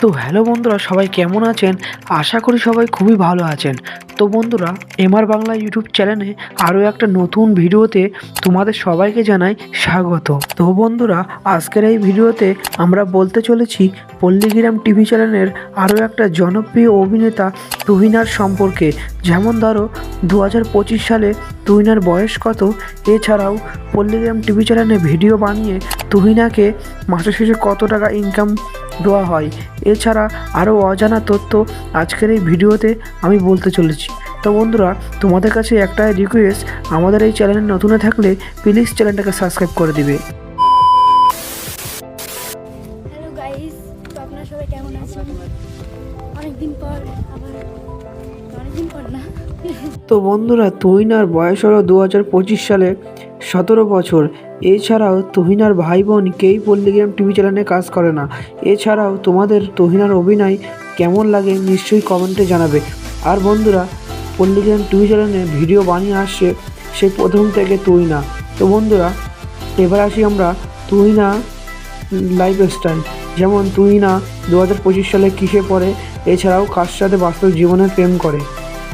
তো হ্যালো বন্ধুরা, সবাই কেমন আছেন? আশা করি সবাই খুবই ভালো আছেন। তো বন্ধুরা, এমআর বাংলা ইউটিউব চ্যানেলে আরও একটা নতুন ভিডিওতে তোমাদের সবাইকে জানাই স্বাগত। তো বন্ধুরা, আজকের এই ভিডিওতে আমরা বলতে চলেছি পল্লীগ্রাম টিভি চ্যানেলের আরও একটা জনপ্রিয় অভিনেতা তুহিনার সম্পর্কে। যেমন ধরো দু সালে তুহিনার বয়স কত? এছাড়াও পল্লীগ্রাম টিভি চ্যানেলে ভিডিও বানিয়ে তুহিনাকে মাসের শেষে কত টাকা ইনকাম দেওয়া হয়। এছাড়া আরও অজানা তথ্য আজকের এই ভিডিওতে আমি বলতে চলেছি। তো বন্ধুরা, তোমাদের কাছে একটাই রিকোয়েস্ট আমাদের এই চ্যানেলে নতুন থাকলে প্লিজ চ্যানেলটাকে সাবস্ক্রাইব করে দিবে। অনেকদিন পর আবার, অনেকদিন পর না? তো বন্ধুরা, তুহিনার বয়স হলো দু হাজার পঁচিশ সালে, সতেরো বছর। এছাড়াও তুহিনার ভাই বোন কেই পল্লীগ্রাম টিভি চ্যানেলে কাজ করে না। এছাড়াও তোমাদের তুহিনার অভিনয় কেমন লাগে নিশ্চয়ই কমেন্টে জানাবে। আর বন্ধুরা, পল্লীগ্রাম টিভি চ্যানেলে ভিডিও বানিয়ে আসছে সেই প্রথম থেকে তুহিনা। তো বন্ধুরা, এবার আসি আমরা তুহিনা লাইফস্টাইল। যেমন তুহিনা দু হাজার পঁচিশ সালে কিসে পড়ে, এছাড়াও কার সাথে বাস্তব জীবনে প্রেম করে?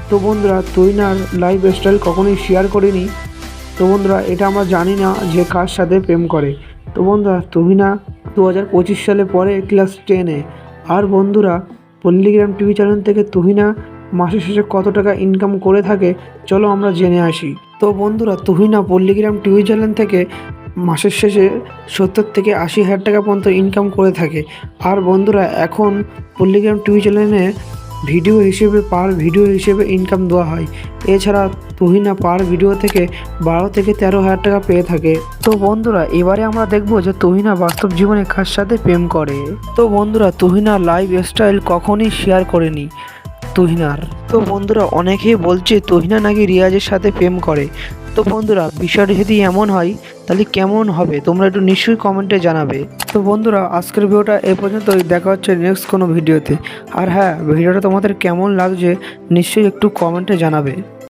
তো বন্ধুরা তুহিনার লাইফ স্টাইল কখনোই শেয়ার করিনি। তো বন্ধুরা, এটা আমরা জানি না যে কার সাথে প্রেম করে। তো বন্ধুরা তুহিনা দু হাজার পঁচিশ সালে পরে ক্লাস টেনে আর বন্ধুরা, পল্লীগ্রাম টিভি চ্যানেল থেকে তুহিনা মাসের শেষে কত টাকা ইনকাম করে থাকে, চলো আমরা জেনে আসি। তো বন্ধুরা তুহিনা পল্লীগ্রাম টিভি চ্যানেল থেকে মাসের শেষে সত্তর থেকে আশি হাজার টাকা পর্যন্ত ইনকাম করে থাকে। আর বন্ধুরা, এখন পল্লীগ্রাম টিভি চ্যানেলে ভিডিও হিসেবে পার ভিডিও হিসেবে ইনকাম দেওয়া হয়। এছাড়া তুহিনা পার ভিডিও থেকে বারো থেকে তেরো হাজার টাকা পেয়ে থাকে। তো বন্ধুরা, এবারে আমরা দেখব যে তুহিনা বাস্তব জীবনে কার সাথে প্রেম করে। তো বন্ধুরা, তুহিনা লাইফ স্টাইল কখনই শেয়ার করেনি তুহিনার। তো বন্ধুরা, অনেকেই বলছে তুহিনা নাকি রিয়াজের সাথে প্রেম করে। তো বন্ধুরা, বিষয়টা যদি এমন হয়, তাহলে কেমন হবে? তোমরা একটু নিশ্চয়ই কমেন্টে জানাবে। তো বন্ধুরা, আজকের ভিডিওটা এ পর্যন্তই। দেখা হচ্ছে নেক্সট কোনো ভিডিওতে। আর হ্যাঁ ভিডিওটা তোমাদের কেমন লাগছে, নিশ্চয়ই একটু কমেন্টে জানাবে।